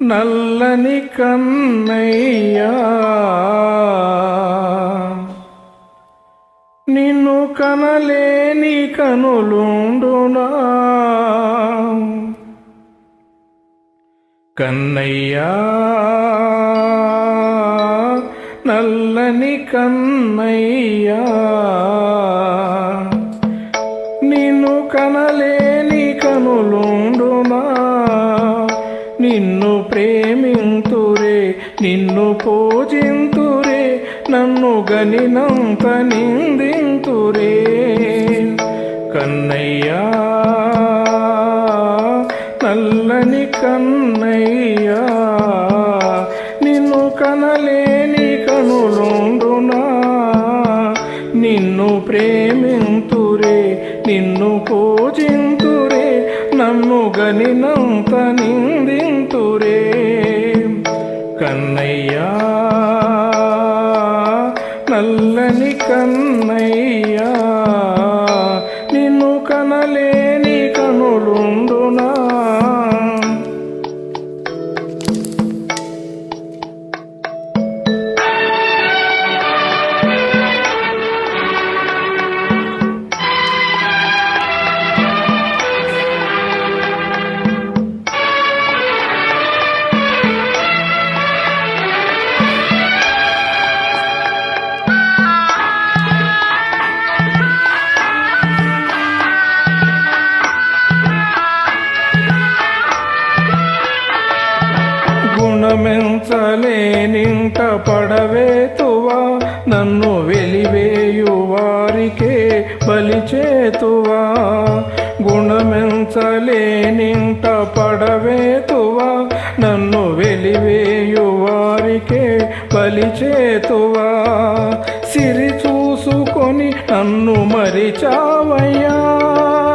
నల్లని కన్నయ్యా నిన్ను కనలేని కనులుండునా? కన్నయ్యా నల్లని కన్నయ్యా నిన్ను కనలే కనులుండునా నిన్ను ప్రేమింతురే నిన్ను పూజింతురే నన్ను గనినంత నిందింతురే. కన్నయ్యా నల్లని కన్నయ్యా నిన్ను కనలేని కనులుండునా? నిన్ను ప్రేమింతురే నిన్ను పూజింతు నన్ను గనినంత నిందింతురే కన్నయ్యా నల్లని కన్నయ్యా గుణమెంచలేనింట పడవేతువా నన్ను వెలివేయు వారికే బలిచేతువా. గుణమెంచలేనింట పడవేతువా నన్ను వెలివేయు వారికే బలిచేతువా. సిరి చూసుకొని నన్ను మరిచావయ్యా.